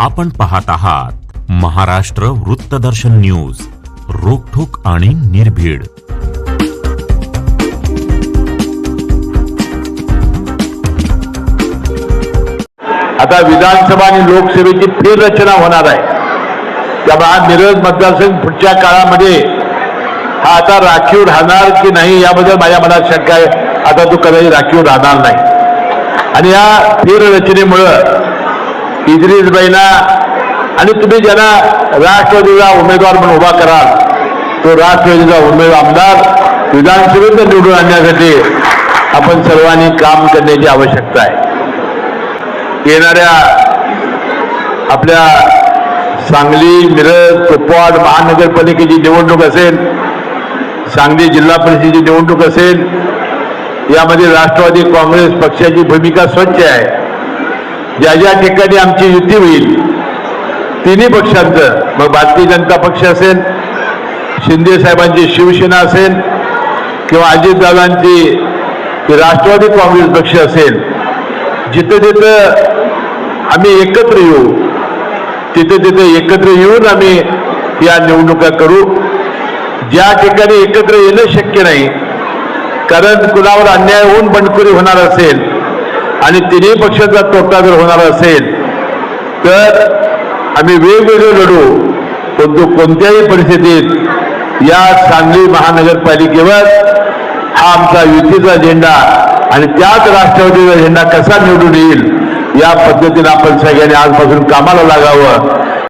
आपण पाहत आहात महाराष्ट्र वृत्तदर्शन न्यूज रोखोक आणि निर्भीड. आता विधानसभा आणि लोकसभेची फेररचना होणार आहे. त्यामुळे हा मिरज मतदारसंघ पुढच्या काळामध्ये हा आता राखीव राहणार की नाही याबद्दल माझ्या मनात शंका आहे. आता तो कदाचित राखीव राहणार नाही. आणि या फेररचनेमुळं इद्रिसबाईंना आणि तुम्ही ज्याला राष्ट्रवादीचा उमेदवार म्हणून उभा कराल तो राष्ट्रवादीचा उमेदवार आमदार विधानसभेत निवडून आणण्यासाठी आपण सर्वांनी काम करण्याची आवश्यकता आहे. येणाऱ्या आपल्या सांगली मिरज कुपवाड महानगरपालिकेची निवडणूक असेल सांगली जिल्हा परिषदेची निवडणूक असेल यामध्ये राष्ट्रवादी काँग्रेस पक्षाची भूमिका स्वच्छ आहे. ज्या ज्या ठिकाणी आमची युती होईल तिन्ही पक्षांचं मग भारतीय जनता पक्ष असेल शिंदे साहेबांची शिवसेना असेल किंवा अजितदादांची राष्ट्रवादी काँग्रेस पक्ष असेल जिथं जिथं आम्ही एकत्र येऊ तिथे तिथे एकत्र येऊन आम्ही या निवडणुका करू. ज्या ठिकाणी एकत्र येणं शक्य नाही कारण कुणावर अन्याय होऊन बंडखोरी होणार असेल आणि तिन्ही पक्षाचा तोटा जर होणार असेल तर आम्ही वेगवेगळे लढू. परंतु कोणत्याही परिस्थितीत या सांगली महानगरपालिकेवर हा आमचा युतीचा झेंडा आणि त्याच राष्ट्रवादीचा झेंडा कसा निवडून येईल या पद्धतीने आपण सगळ्यांनी आजपासून कामाला लागावं.